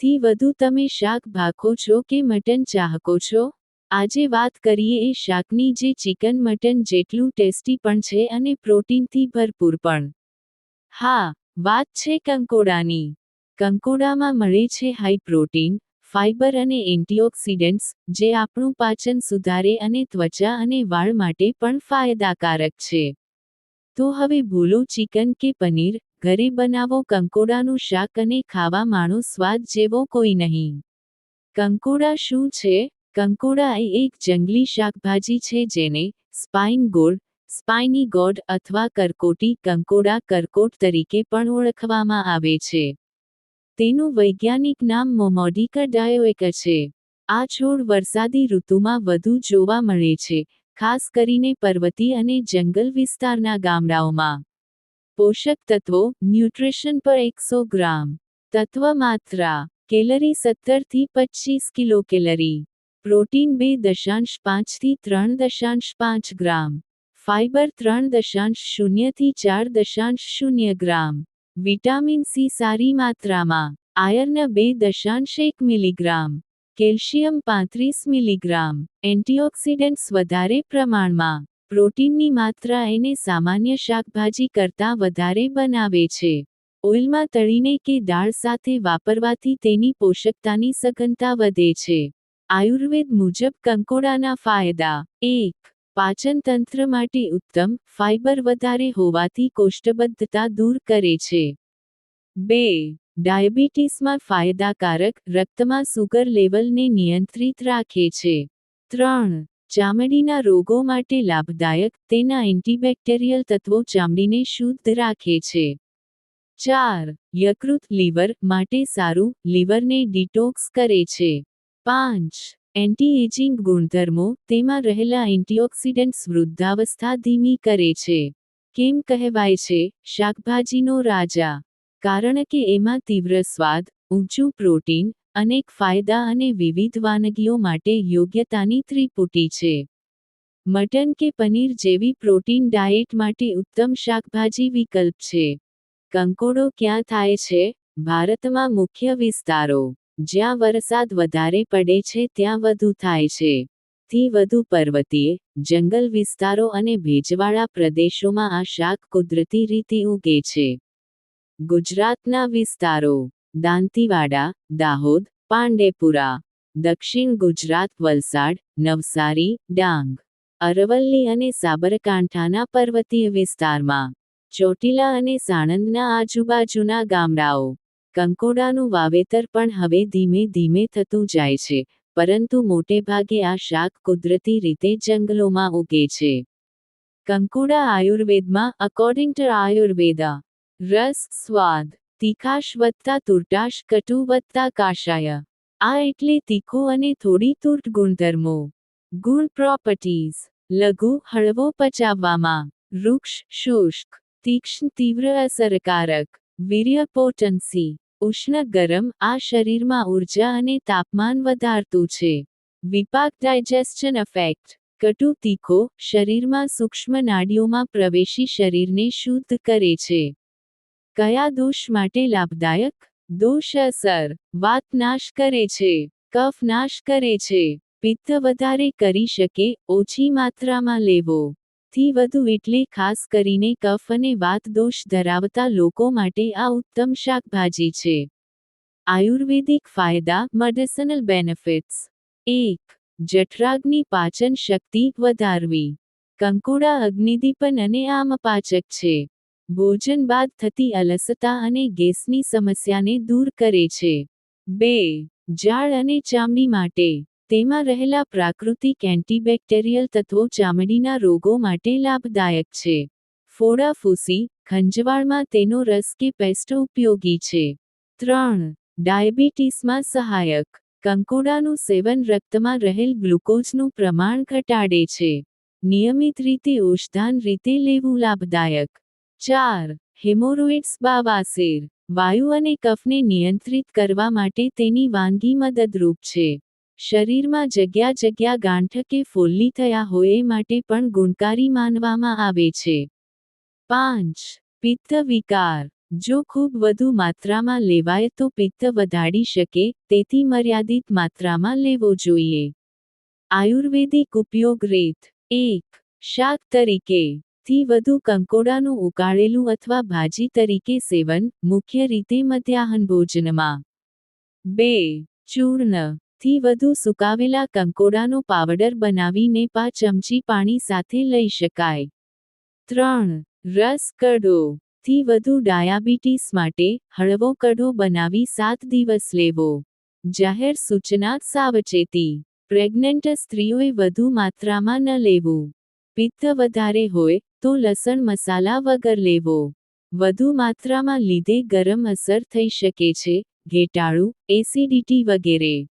થી વધુ તમે શાક ભાખો છો કે મટન ચાહકો છો? આજે વાત કરીએ એ શાકની જે ચિકન મટન જેટલું ટેસ્ટી પણ છે અને પ્રોટીનથી ભરપૂર પણ. હા, વાત છે કંકોડાની. કંકોડામાં મળે છે હાઈ પ્રોટીન ફાઇબર અને એન્ટીઓક્સિડન્ટ્સ જે આપણું પાચન સુધારે અને ત્વચા અને વાળ માટે પણ ફાયદાકારક છે. તો હવે ભૂલો ચિકન કે પનીર ઘરે બનાવો કંકોડાનું શાક અને ખાવા માણો સ્વાદ જેવો કોઈ નહીં. કંકોડા શું છે? કંકોડા એ એક જંગલી શાકભાજી છે જેને સ્પાઇન ગોળ, સ્પાઇની ગોડ અથવા કરકોટી કંકોડા કરકોટ તરીકે પણ ઓળખવામાં આવે છે. તેનું વૈજ્ઞાનિક નામ મોમોડિકા ડાયોએક છે. આ છોડ વરસાદી ઋતુમાં વધુ જોવા મળે છે, ખાસ કરીને પર્વતીય અને જંગલ વિસ્તારના ગામડાઓમાં. પોષક તત્વો, ન્યુટ્રિશન પર એકસો ગ્રામ. તત્વ માત્રા, કેલરી સત્તરથી પચીસ કિલો કેલરી પ્રોટીન બે દશાંશ પાંચથી ત્રણ દશાંશ પાંચ ગ્રામ. ફાઇબર ત્રણ દશાંશ શૂન્યથી ચાર દશાંશ શૂન્ય ગ્રામ. વિટામિન સી સારી માત્રામાં. આયર્ન બે દશાંશ એક મિલીગ્રામ. કેલ્શિયમ પાંત્રીસ મિલીગ્રામ. એન્ટીઓક્સિડન્ટ્સ વધારે પ્રમાણમાં. પ્રોટીનની માત્રા એને સામાન્ય શાકભાજી કરતાં વધારે બનાવે છે. ઓઇલમાં તળીને કે દાળ સાથે વાપરવાથી તેની પોષકતાની સઘનતા વધે છે. આયુર્વેદ મુજબ કંકોડાના ફાયદા. એક, પાચનતંત્ર માટે ઉત્તમ ફાઇબર વધારે હોવાથી કોષ્ઠબદ્ધતા દૂર કરે છે. બે, ડાયાબિટીસમાં ફાયદાકારક રક્તમાં સુગર લેવલને નિયંત્રિત રાખે છે. ત્રણ ચામડીના રોગો માટે લાભદાયક તેના એન્ટીબેક્ટેરિયલ તત્વો ચામડીને શુદ્ધ રાખે છે. ચાર, યકૃત લીવર માટે સારું લીવરને ડિટોક્સ કરે છે. પાંચ એન્ટી એજિંગ ગુણધર્મો તેમાં રહેલા એન્ટીઓક્સિડન્ટ્સ વૃદ્ધાવસ્થા ધીમી કરે છે. કેમ કહેવાય છે? શાકભાજીનો રાજા. કારણ કે એમાં તીવ્ર સ્વાદ, ઊંચું પ્રોટીન અનેક ફાયદા અને વિવિધ વાનગીઓ માટે યોગ્યતાની ત્રિપુટી છે. મટન કે પનીર જેવી પ્રોટીન ડાયેટ માટે ઉત્તમ શાકભાજી વિકલ્પ છે. કંકોડો ક્યાં થાય છે? ભારતમાં મુખ્ય વિસ્તારો. જ્યાં વરસાદ વધારે પડે છે ત્યાં વધુ થાય છે. થી વધુ પર્વતીય, જંગલ વિસ્તારો અને ભેજવાળા પ્રદેશોમાં આ શાક કુદરતી રીતે ઉગે છે. ગુજરાતના વિસ્તારો. દાંતીવાડા દાહોદ પાંડેપુરા દક્ષિણ ગુજરાત વલસાડ નવસારી ડાંગ અરવલ્લી અને સાબરકાંઠાના પર્વતીય વિસ્તારમાં ચોટીલા અને સાણંદના આજુબાજુના ગામડાઓ કંકોડાનું વાવેતર પણ હવે ધીમે ધીમે થતું જાય છે પરંતુ મોટેભાગે આ શાક કુદરતી રીતે જંગલોમાં ઉગે છે કંકોડા આયુર્વેદમાં અકોર્ડિંગ ટુ આયુર્વેદા રસ સ્વાદ તીખાશ વત્તા તુર્ટાશ કટુ વત્તા કાશાય. આ એટલે તીખો અને થોડી તુર્ટ ગુણધર્મો. ગુણ પ્રોપર્ટીઝ. લઘુ, હળવો પચાવવામાં. વૃક્ષ શુષ્ક. તીક્ષ્ણ, તીવ્ર, અસરકારક. વીર્ય, પોટન્સી. ઉષ્ણ, ગરમ. આ શરીરમાં ઊર્જા અને તાપમાન વધારતું છે. વિપાક, ડાયજેસ્શન ઇફેક્ટ. કટુ તીખો શરીરમાં સૂક્ષ્મ નાડીઓમાં પ્રવેશી શરીરને શુદ્ધ કરે છે. કયા દોષ માટે લાભદાયક? દોષ અસર વાત નાશ કરે છે, કફ નાશ કરે છે, પિત્ત વધારે કરી શકે, ઓછી માત્રામાં લેવો. થી વધુ એટલે ખાસ કરીને કફ અને વાત દોષ ધરાવતા લોકો માટે આ ઉત્તમ શાકભાજી છે. આયુર્વેદિક ફાયદા, મેડિસિનલ બેનિફિટ્સ. એક, જઠરાગ્નિ પાચન શક્તિ વધારવી. કંકોડા અગ્નિદીપન અને આમપાચક છે. ભોજન બાદ થતી અલસતા અને ગેસની સમસ્યાને દૂર કરે છે. બે, જાળ અને ચામડી માટે. તેમાં રહેલા પ્રાકૃતિક એન્ટીબેક્ટેરિયલ તત્વો ચામડીના રોગો માટે લાભદાયક છે. ફોડા ફૂસી, ખંજવાળમાં તેનો રસ કે પેસ્ટ ઉપયોગી છે. ત્રણ, ડાયાબિટીસમાં સહાયક. કંકોડાનું સેવન રક્તમાં રહેલ ગ્લુકોઝનું પ્રમાણ ઘટાડે છે. નિયમિત રીતે ઓષધાન રીતે લેવું લાભદાયક. ચાર, હેમોરોઇડ્સ બાવાસેર વાયુ અને કફને નિયંત્રિત કરવા માટે તેની વાનગી મદદરૂપ છે. શરીરમાં જગ્યા જગ્યા ગાંઠ કે ફોલ્લી થયા હોય એ માટે પણ ગુણકારી માનવામાં આવે છે. પાંચ, પિત્ત વિકાર. જો ખૂબ વધુ માત્રામાં લેવાય તો પિત્ત વધાડી શકે, તેથી મર્યાદિત માત્રામાં લેવો જોઈએ. આયુર્વેદિક ઉપયોગ રીત એક, શાક તરીકે. થી વધુ કંકોડાનું ઉકાળેલું અથવા ભાજી તરીકે સેવન, મુખ્ય રીતે મધ્યાહન ભોજનમાં. બે ચૂર્ણથી વધુ સુકાવેલા કંકોડાનો પાવડર બનાવીને પા ચમચી પાણી સાથે લઈ શકાય. ત્રણ, રસ કઢો થી વધુ ડાયાબિટીસ માટે હળવો કઢો બનાવી સાત દિવસ લેવો. જાહેર સૂચના સાવચેતી. પ્રેગ્નન્ટ સ્ત્રીઓએ વધુ માત્રામાં ન લેવું. પિત્ત વધારે હોય, તો લસણ મસાલા વગર લેવો. વધુ માત્રામાં લીધે ગરમ અસર થઈ શકે છે, ઘેટાળું, એસિડિટી વગેરે.